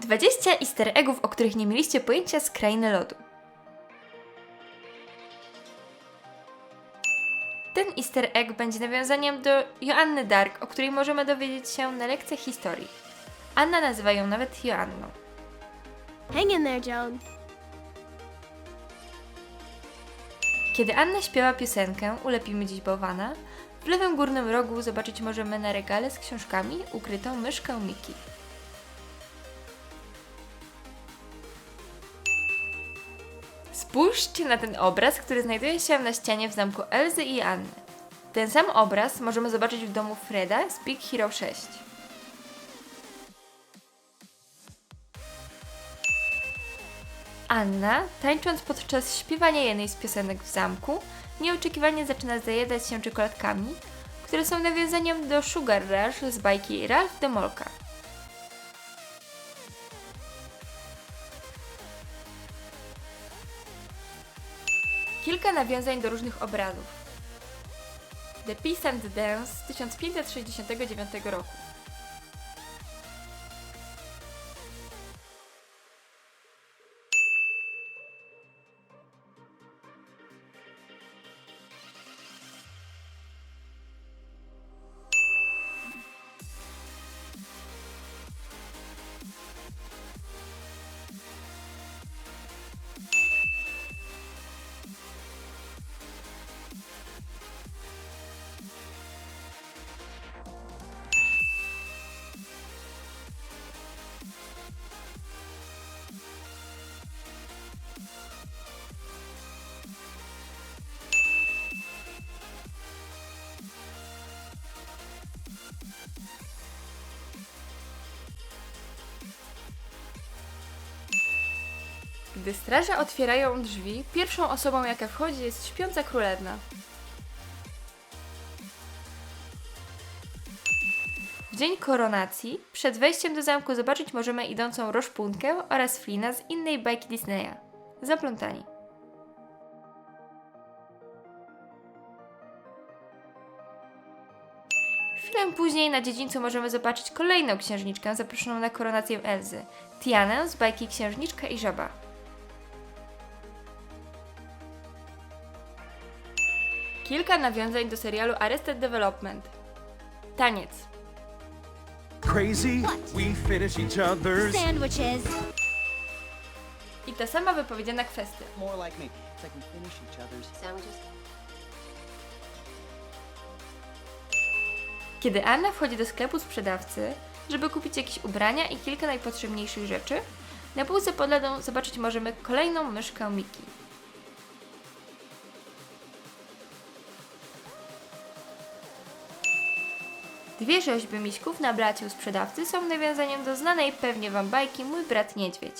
20 easter eggów, o których nie mieliście pojęcia z krainy lodu. Ten easter egg będzie nawiązaniem do Joanny Dark, o której możemy dowiedzieć się na lekcjach historii. Anna nazywa ją nawet Joanną. Hang in there, Joan. Kiedy Anna śpiewa piosenkę Ulepimy dziś bałwana, w lewym górnym rogu zobaczyć możemy na regale z książkami ukrytą myszkę Miki. Spójrzcie na ten obraz, który znajduje się na ścianie w zamku Elzy i Anny. Ten sam obraz możemy zobaczyć w domu Freda z Big Hero 6. Anna, tańcząc podczas śpiewania jednej z piosenek w zamku, nieoczekiwanie zaczyna zajadać się czekoladkami, które są nawiązaniem do Sugar Rush z bajki Ralph Demolka. Kilka nawiązań do różnych obrazów. The Peace and Dance z 1569 roku. Gdy straże otwierają drzwi, pierwszą osobą jaka wchodzi jest śpiąca królewna. W dzień koronacji, przed wejściem do zamku zobaczyć możemy idącą Roszpunkę oraz Flina z innej bajki Disneya. Zaplątani. Chwilę później na dziedzińcu możemy zobaczyć kolejną księżniczkę zaproszoną na koronację Elzy, Tianę z bajki Księżniczka i Żaba. Kilka nawiązań do serialu Arrested Development. Taniec. Crazy, we finish each other's. Sandwiches. I ta sama wypowiedziana kwestia. More like me. It's like we finish each other's sandwiches. Kiedy Anna wchodzi do sklepu sprzedawcy, żeby kupić jakieś ubrania i kilka najpotrzebniejszych rzeczy, na półce pod ladą zobaczyć możemy kolejną myszkę Miki. Dwie rzeźby miśków na blacie u sprzedawcy są nawiązaniem do znanej pewnie wam bajki Mój brat niedźwiedź.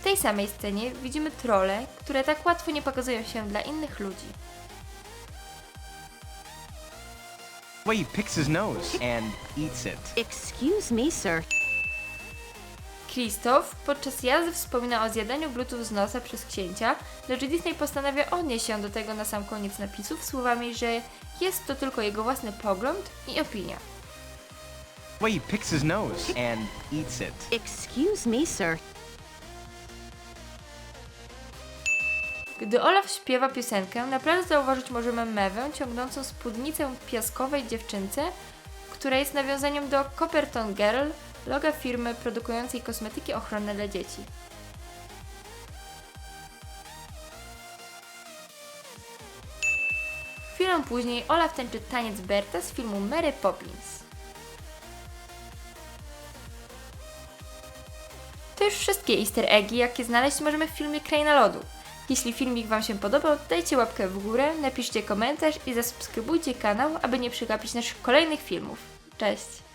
W tej samej scenie widzimy trole, które tak łatwo nie pokazują się dla innych ludzi. Well, he picks his nose and eats it. Excuse me, sir. Krzysztof podczas jazdy wspomina o zjadaniu glutów z nosa przez księcia, lecz Disney postanawia odnieść się do tego na sam koniec napisów słowami, że jest to tylko jego własny pogląd i opinia. Well, he picks his nose and eats it. Excuse me, sir. Gdy Olaf śpiewa piosenkę, na plaży zauważyć możemy mewę ciągnącą spódnicę piaskowej dziewczynce, która jest nawiązaniem do Copperton Girl, loga firmy produkującej kosmetyki ochronne dla dzieci. Chwilę później Olaf tańczy taniec Berta z filmu Mary Poppins. To już wszystkie easter eggi, jakie znaleźć możemy w filmie Kraina Lodu. Jeśli filmik Wam się podobał, dajcie łapkę w górę, napiszcie komentarz i zasubskrybujcie kanał, aby nie przegapić naszych kolejnych filmów. Cześć!